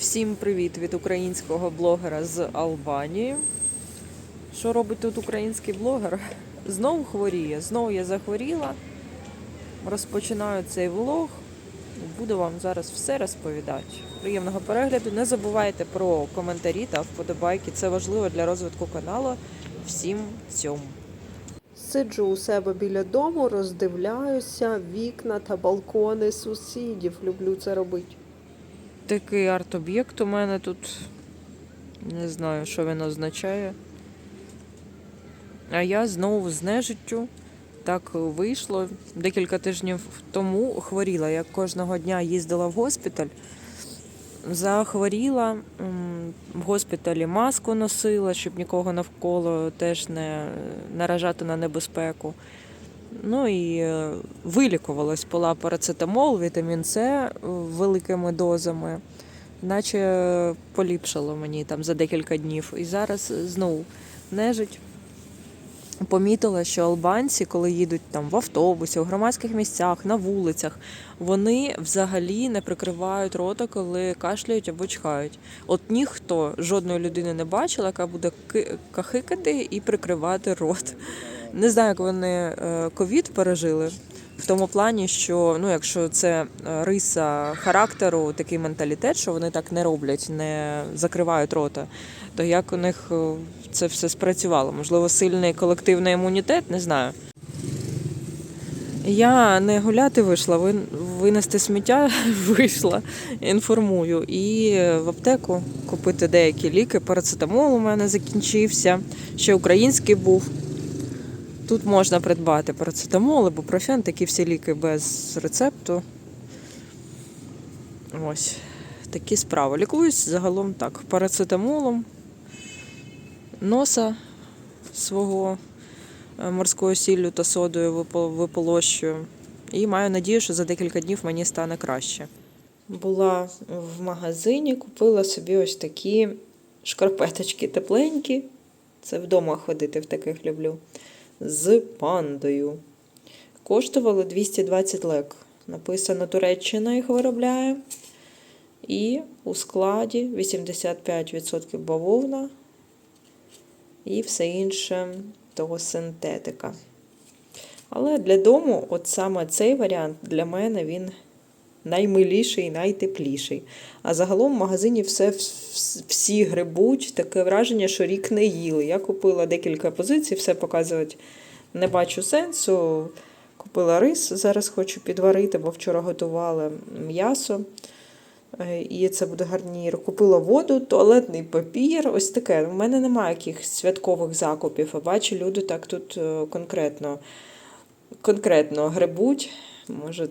Всім привіт від українського блогера з Албанії. Що робить тут український блогер? Знову хворіє. Знову я захворіла. Розпочинаю цей влог. Буду вам зараз все розповідати. Приємного перегляду. Не забувайте про коментарі та вподобайки. Це важливо для розвитку каналу. Всім цьому. Сиджу у себе біля дому, роздивляюся вікна та балкони сусідів. Люблю це робити. Такий арт-об'єкт у мене тут. Не знаю, що він означає. А я знову з нежиттю. Так вийшло. Декілька тижнів тому хворіла. Я кожного дня їздила в госпіталь. Захворіла в госпіталі маску носила, щоб нікого навколо теж не наражати на небезпеку. Ну і е, вилікувалась, пила парацетамол, вітамін С е, великими дозами, наче поліпшало мені там за декілька днів. І зараз знову нежить. Помітила, що албанці, коли їдуть там в автобусі, у громадських місцях, на вулицях, вони взагалі не прикривають рота, коли кашляють або чхають. От ніхто жодної людини не бачила, яка буде кахикати і прикривати рот. Не знаю, як вони е, ковід пережили. В тому плані, що ну, якщо це е, риса характеру, такий менталітет, що вони так не роблять, не закривають рота, то як у них е, це все спрацювало? Можливо, сильний колективний імунітет, не знаю. Я не гуляти вийшла, винести сміття вийшла, інформую. І в аптеку купити деякі ліки. Парацетамол у мене закінчився, ще український був. Тут можна придбати парацетамол, ібупрофен, такі всі ліки без рецепту. Ось такі справи. Лікуюсь загалом так, парацетамолом, носа свого е, морською сіллю та содою випо- виполощую. І маю надію, що за декілька днів мені стане краще. Була в магазині, купила собі ось такі шкарпеточки тепленькі. Це вдома ходити в таких люблю. З пандою. Коштували 220 лек. Написано Туреччина їх виробляє. І у складі 85% бавовна і все інше того синтетика. Але для дому, от саме цей варіант для мене він наймиліший і найтепліший. А загалом в магазині все всі грибуть, таке враження, що рік не їли. Я купила декілька позицій, все показувати не бачу сенсу. Купила рис, зараз хочу підварити, бо вчора готувала м'ясо. Е, І це буде гарнір. Купила воду, туалетний папір. Ось таке. У мене немає якихось святкових закупів, а бачу, люди так тут е, конкретно, конкретно гребуть. Може,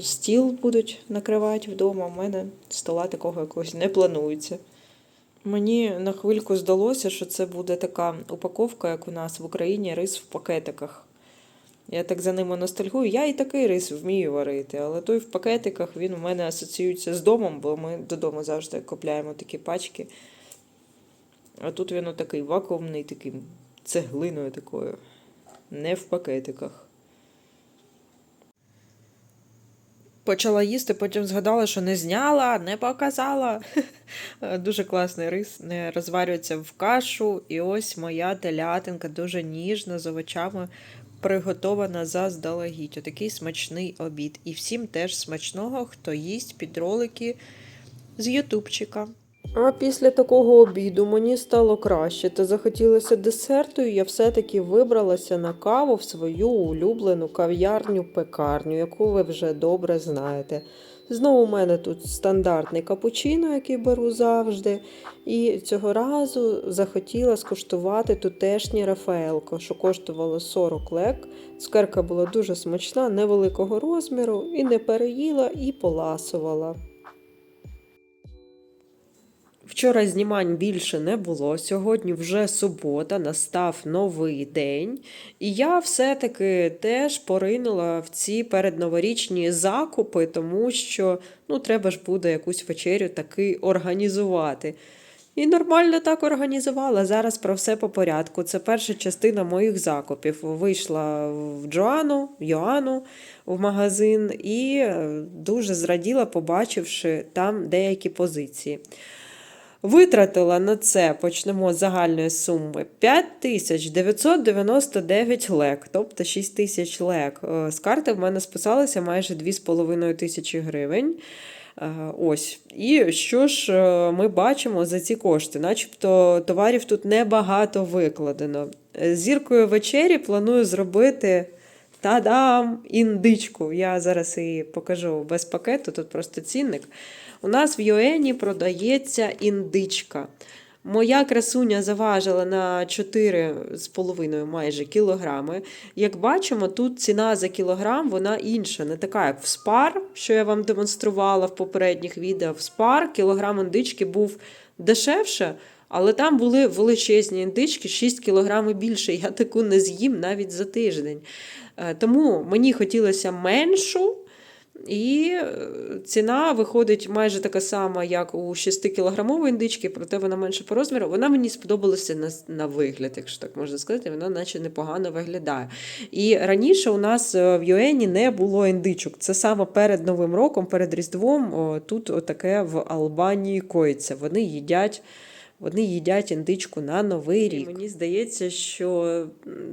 стіл будуть накривати вдома. У мене стола такого якогось не планується. Мені на хвильку здалося, що це буде така упаковка, як у нас в Україні, рис в пакетиках. Я так за ними ностальгую. Я і такий рис вмію варити, але той в пакетиках він у мене асоціюється з домом, бо ми додому завжди купляємо такі пачки. А тут він такий вакуумний, такий цеглиною такою. Не в пакетиках. Почала їсти, потім згадала, що не зняла, не показала. Дуже класний рис, не розварюється в кашу. І ось моя телятинка дуже ніжна з овочами приготована заздалегідь. Отакий смачний обід. І всім теж смачного, хто їсть під ролики з Ютубчика. А після такого обіду мені стало краще та захотілося десерту, і я все-таки вибралася на каву в свою улюблену кав'ярню-пекарню, яку ви вже добре знаєте. Знову у мене тут стандартний капучино, який беру завжди. І цього разу захотіла скуштувати тутешнє Рафаелко, що коштувало 40 лек. Цукерка була дуже смачна, невеликого розміру, і не переїла, і поласувала. Вчора знімань більше не було. Сьогодні вже субота, настав новий день. І я все-таки теж поринула в ці передноворічні закупи, тому що ну, треба ж буде якусь вечерю таки організувати. І нормально так організувала. Зараз про все по порядку. Це перша частина моїх закупів. Вийшла в Джоану, Йоанну в магазин і е, дуже зраділа, побачивши там деякі позиції. Витратила на це, почнемо з загальної суми, 5999 лек, тобто 6 тисяч лек. Е, З карти в мене списалося майже 2,5 тисячі гривень. Е, Ось. І що ж е, ми бачимо за ці кошти? Начебто товарів тут небагато викладено. Зіркою вечері планую зробити та-дам! Індичку. Я зараз її покажу без пакету, тут просто цінник. У нас в Йоені продається індичка. Моя красуня заважила на 4,5 майже кілограми. Як бачимо, тут ціна за кілограм вона інша, не така, як в спар, що я вам демонструвала в попередніх відео. В спар кілограм індички був дешевше, але там були величезні індички, 6 кілограмів більше. Я таку не з'їм навіть за тиждень. Е, Тому мені хотілося меншу. І е, ціна виходить майже така сама, як у 6-кілограмової індички, проте вона менше по розміру. Вона мені сподобалася на, на вигляд, якщо так можна сказати, вона наче непогано виглядає. І раніше у нас е, в Юені не було індичок. Це саме перед Новим роком, перед Різдвом, тут таке в Албанії коїться. Вони їдять. Вони їдять індичку на новий рік. Мені здається, що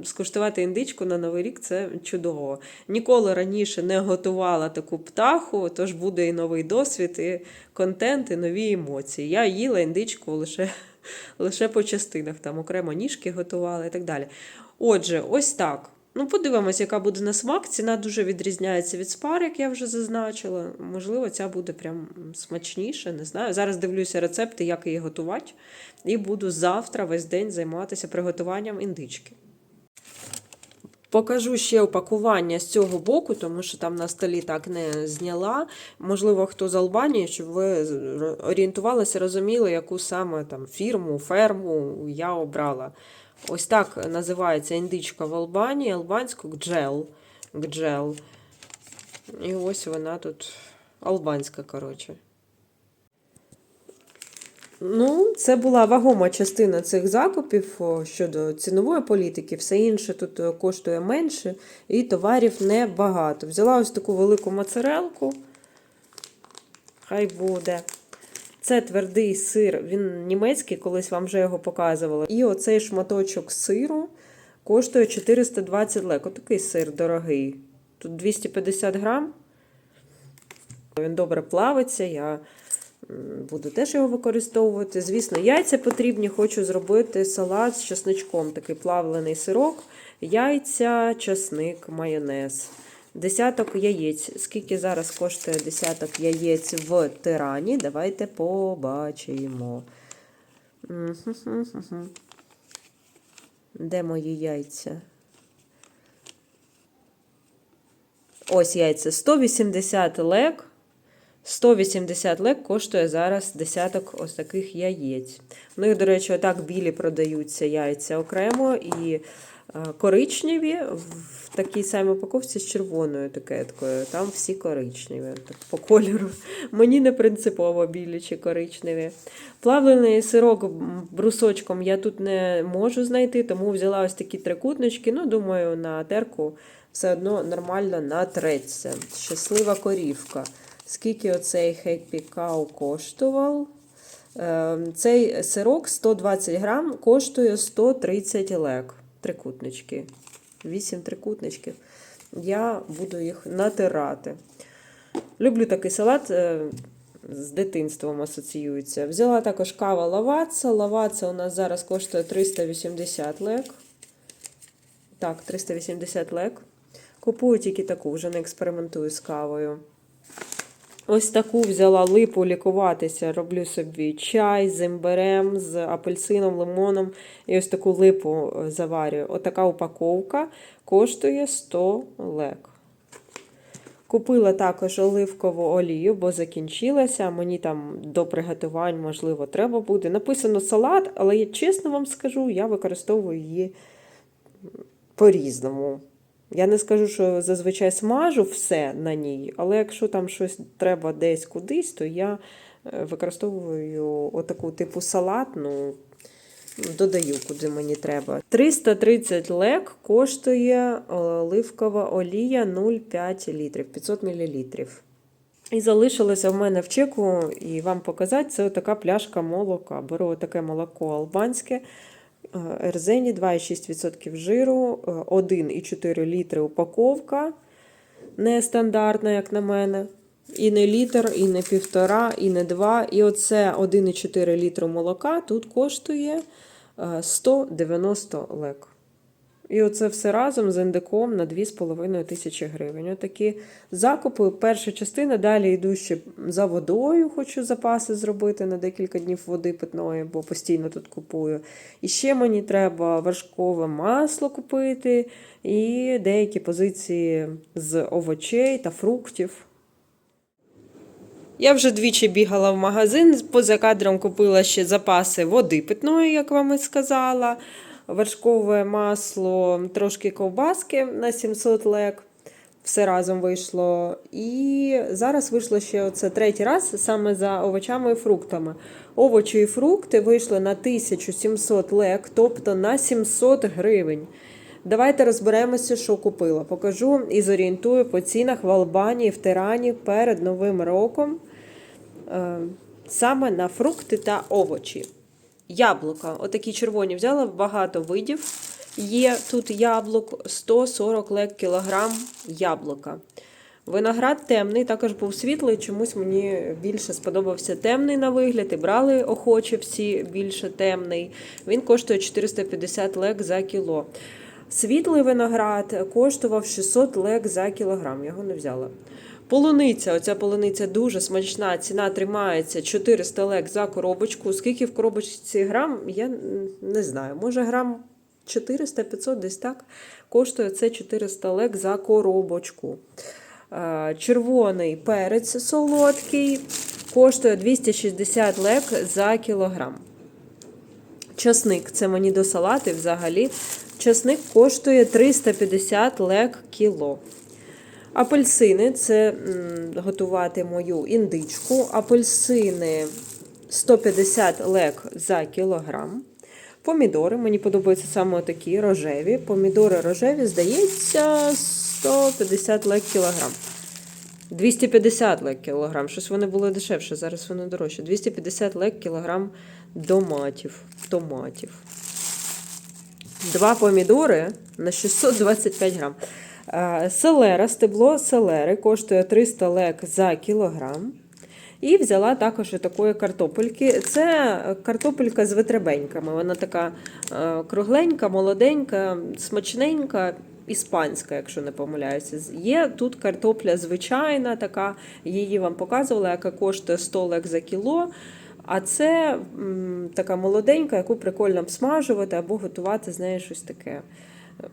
скуштувати індичку на новий рік це чудово. Ніколи раніше не готувала таку птаху, тож буде і новий досвід, і контент, і нові емоції. Я їла індичку лише, лише по частинах, там окремо ніжки готувала і так далі. Отже, ось так. Ну, подивимось, яка буде на смак. Ціна дуже відрізняється від спар, як я вже зазначила. Можливо, ця буде прям смачніша, не знаю. Зараз дивлюся рецепти, як її готувати, і буду завтра весь день займатися приготуванням індички. Покажу ще упакування з цього боку, тому що там на столі так не зняла. Можливо, хто з Албанії, щоб ви орієнтувалися, розуміли, яку саме там фірму, ферму я обрала. Ось так називається індичка в Албанії, албанську гджел. гджел. І ось вона тут албанська, коротше. Ну, це була вагома частина цих закупів щодо цінової політики. Все інше тут е, коштує менше, і товарів небагато. Взяла ось таку велику моцарелку. Хай буде. Це твердий сир, він німецький, колись вам вже його показувала. І оцей шматочок сиру коштує 420 лек. Отакий сир дорогий. Тут 250 грам. Він добре плавиться. Я буду теж його використовувати. Звісно, яйця потрібні. Хочу зробити салат з чесничком. Такий плавлений сирок, яйця, чесник, майонез. Десяток яєць. Скільки зараз коштує десяток яєць в тирані? Давайте побачимо. Де мої яйця? Ось яйця 180 лек. 180 лек коштує зараз десяток ось таких яєць. У них, до речі, отак білі продаються яйця окремо і е, коричневі в такій самій упаковці з червоною етикеткою. Там всі коричневі так, по кольору. Мені не принципово білі чи коричневі. Плавлений сирок брусочком я тут не можу знайти, тому взяла ось такі трикутнички. Ну, думаю, на терку все одно нормально натреться. Щаслива корівка. Скільки оцей Cow коштував? Ем, Цей сирок 120 грам коштує 130 лек. Трикутнички. 8 трикутничків. Я буду їх натирати. Люблю такий салат. е, З дитинством асоціюється. Взяла також кава лаваца. Лаваца у нас зараз коштує 380 лек. Так, 380 лек. Купую тільки таку, вже не експериментую з кавою. Ось таку взяла липу лікуватися. Роблю собі чай з імбирем, з апельсином, лимоном. І ось таку липу е, заварюю. Отака упаковка коштує 100 лек. Купила також оливкову олію, бо закінчилася. Мені там до приготувань, можливо, треба буде. Написано салат, але я чесно вам скажу, я використовую її по-різному. Я не скажу, що зазвичай смажу все на ній, але якщо там щось треба десь кудись, то я е, використовую отаку типу салатну, додаю, куди мені треба. 330 лек коштує оливкова олія 0,5 літрів, 500 мл. І залишилося в мене в чеку, і вам показати, це така пляшка молока. Беру таке молоко албанське, е, Ерзені 2,6% жиру, е, 1,4 літри упаковка. Нестандартна, як на мене. І не літр, і не півтора, і не два. І оце 1,4 літру молока тут коштує е, 190 лек. І оце все разом з індиком на 2,5 тисячі гривень. Отакі закупи. Перша частина, далі йду ще за водою, хочу запаси зробити на декілька днів води питної, бо постійно тут купую. І ще мені треба вершкове масло купити і деякі позиції з овочей та фруктів. Я вже двічі бігала в магазин, поза кадром купила ще запаси води питної, як вам і сказала, вершкове масло, трошки ковбаски на 700 лек. Все разом вийшло. І зараз вийшло ще оце третій раз саме за овочами і фруктами. Овочі і фрукти вийшли на 1700 лек, тобто на 700 гривень. Давайте розберемося, що купила. Покажу і зорієнтую по цінах в Албанії, в Тирані перед Новим роком е, саме на фрукти та овочі. Яблука. Отакі червоні взяла багато видів. Є тут яблук 140 лек кілограм яблука. Виноград темний, також був світлий, чомусь мені більше сподобався темний на вигляд. І брали охоче всі більше темний. Він коштує 450 лек за кіло. Світлий виноград коштував 600 лек за кілограм. Його не взяла. Полуниця, оця полуниця дуже смачна. Ціна тримається 400 лек за коробочку. Скільки в коробочці грам, я не знаю. Може грам 400-500 десь так. Коштує це 400 лек за коробочку. Червоний перець солодкий коштує 260 лек за кілограм. Часник це мені до салати взагалі. Часник коштує 350 лек кіло. Апельсини це готувати мою індичку. Апельсини 150 лек за кілограм. Помідори, мені подобаються саме такі рожеві. Помідори рожеві, здається, 150 лек кілограм. 250 лек кілограм. Щось вони були дешевше, зараз вони дорожче. 250 лек кілограм доматів. Томатів. Два помідори на 625 грам. Е, Селера, стебло селери коштує 300 лек за кілограм. І взяла також такої картопельки. Це картопелька з витребеньками. Вона така е, кругленька, молоденька, смачненька, іспанська, якщо не помиляюся. Є тут картопля звичайна, така, її вам показувала, яка коштує 100 лек за кіло. А це м, така молоденька, яку прикольно обсмажувати або готувати з нею щось таке.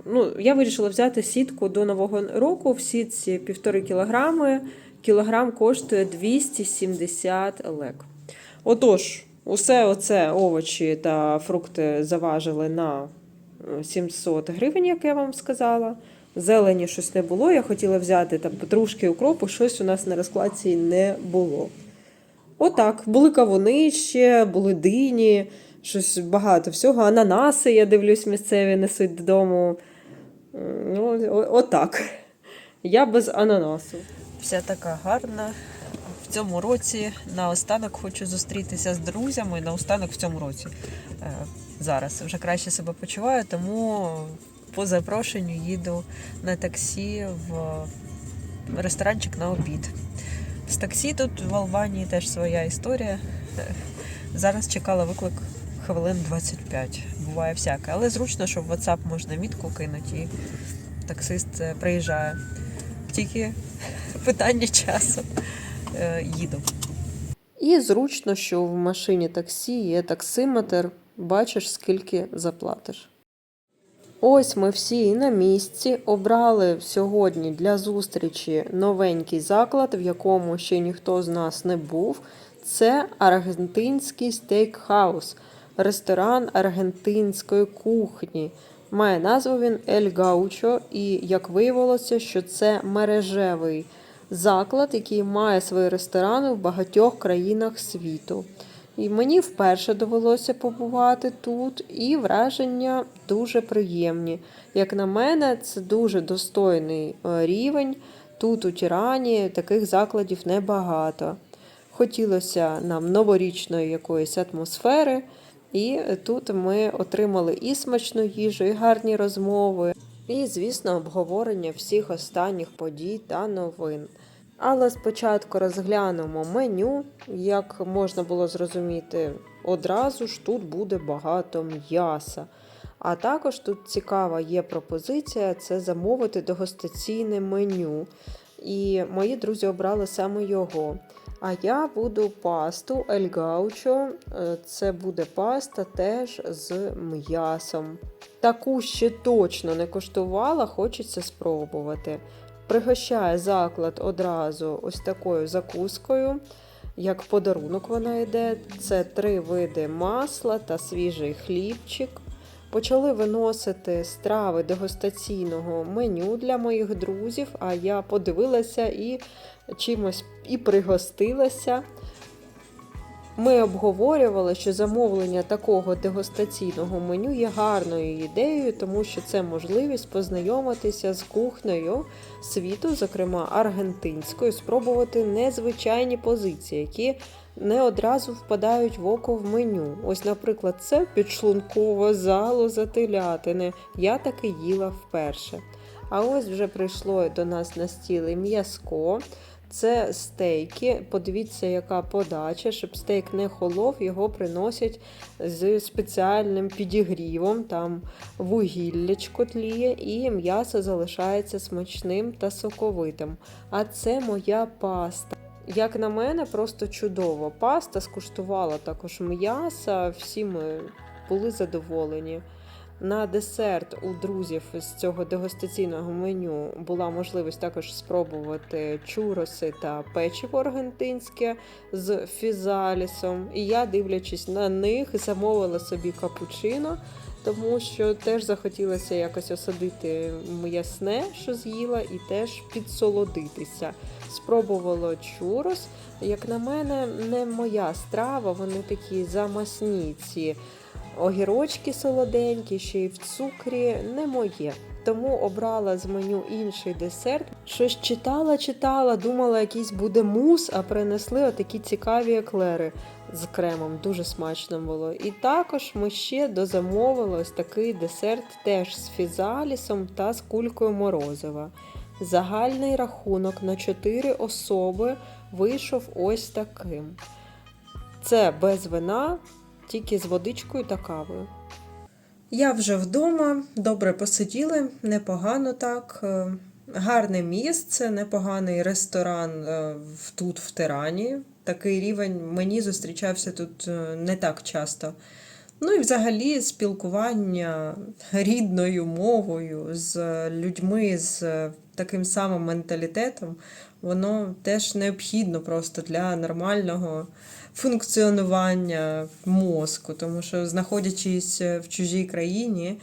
Ну, я вирішила взяти сітку до Нового року. В сітці півтори кілограми. Кілограм коштує 270 лек. Отож, усе оце овочі та фрукти заважили на е, 700 гривень, як я вам сказала. Зелені щось не було. Я хотіла взяти там петрушки, укропу, щось у нас на розкладці не було. Отак, були кавуни ще, були дині, щось багато всього. Ананаси, я дивлюсь, місцеві несуть додому. Ну, отак. Я без ананасу. Вся така гарна. В цьому році наостанок хочу зустрітися з друзями. Наостанок в цьому році. Е, Зараз вже краще себе почуваю, тому по запрошенню їду на таксі в ресторанчик на обід. З таксі тут в Албанії теж своя історія. Е, Зараз чекала виклик хвилин 25. Буває всяке. Але зручно, що в WhatsApp можна мітку кинути і таксист е, приїжджає. Тільки питання часу. Е, Їду. І зручно, що в машині таксі є таксиметр, бачиш, скільки заплатиш. Ось ми всі на місці обрали сьогодні для зустрічі новенький заклад, в якому ще ніхто з нас не був. Це аргентинський стейкхаус, ресторан аргентинської кухні. Має назву він Ель Гаучо, і як виявилося, що це мережевий заклад, який має свої ресторани в багатьох країнах світу. І мені вперше довелося побувати тут, і враження дуже приємні. Як на мене, це дуже достойний е, рівень. Тут, у Тірані, таких закладів небагато. Хотілося нам новорічної якоїсь атмосфери, і тут ми отримали і смачну їжу, і гарні розмови, і, звісно, обговорення всіх останніх подій та новин. Але спочатку розглянемо меню. Як можна було зрозуміти, одразу ж тут буде багато м'яса. А також тут цікава є пропозиція це замовити дегустаційне меню. І мої друзі обрали саме його. А я буду пасту Ель Гаучо. Е, Це буде паста теж з м'ясом. Таку ще точно не коштувала, хочеться спробувати. Пригощає заклад одразу ось такою закускою. Як подарунок вона йде. Це три види масла та свіжий хлібчик. Почали виносити страви дегустаційного меню для моїх друзів, а я подивилася і чимось і пригостилася. Ми обговорювали, що замовлення такого дегустаційного меню є гарною ідеєю, тому що це можливість познайомитися з кухнею світу, зокрема аргентинською, спробувати незвичайні позиції, які не одразу впадають в око в меню. Ось, наприклад, це підшлункове залоза телятини. Я таки їла вперше. А ось вже прийшло до нас на стіл і м'язко. Це стейки. Подивіться, яка подача, щоб стейк не холов, його приносять з спеціальним підігрівом. Там вугіллячко тліє, і м'ясо залишається смачним та соковитим. А це моя паста. Як на мене, просто чудово. Паста скуштувала також м'яса, всі ми були задоволені. На десерт у друзів з цього дегустаційного меню була можливість також спробувати чуроси та печиво аргентинське з фізалісом. І я, дивлячись на них, замовила собі капучино, тому що теж захотілося якось осадити м'ясне, що з'їла, і теж підсолодитися. Спробувала чурос. Як на мене, не моя страва, вони такі замасні ці огірочки солоденькі, ще й в цукрі не моє. Тому обрала з меню інший десерт. Щось читала, читала, думала, якийсь буде мус, а принесли отакі цікаві еклери з кремом. Дуже смачно було. І також ми ще дозамовили ось такий десерт теж з фізалісом та з кулькою морозива. Загальний рахунок на 4 особи вийшов ось таким. Це без вина, тільки з водичкою та кавою. Я вже вдома, добре посиділи, непогано так. е, Гарне місце, непоганий ресторан е, тут в Тирані. Такий рівень мені зустрічався тут е, не так часто. Ну і взагалі спілкування рідною мовою з людьми з е, таким самим менталітетом, воно теж необхідно просто для нормального функціонування мозку, тому що знаходячись в чужій країні,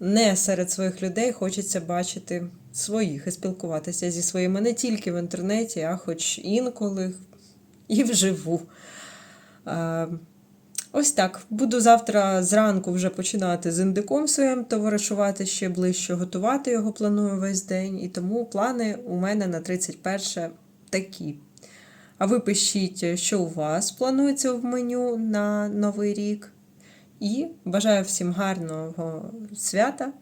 не серед своїх людей хочеться бачити своїх і спілкуватися зі своїми не тільки в інтернеті, а хоч інколи і вживу. Е, Ось так. Буду завтра зранку вже починати з індиком своїм товаришувати ще ближче, готувати його планую весь день. І тому плани у мене на 31 такі. А ви пишіть, що у вас планується в меню на Новий рік. І бажаю всім гарного свята,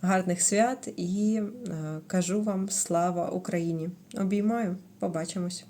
гарних свят і е, кажу вам слава Україні! Обіймаю, побачимось!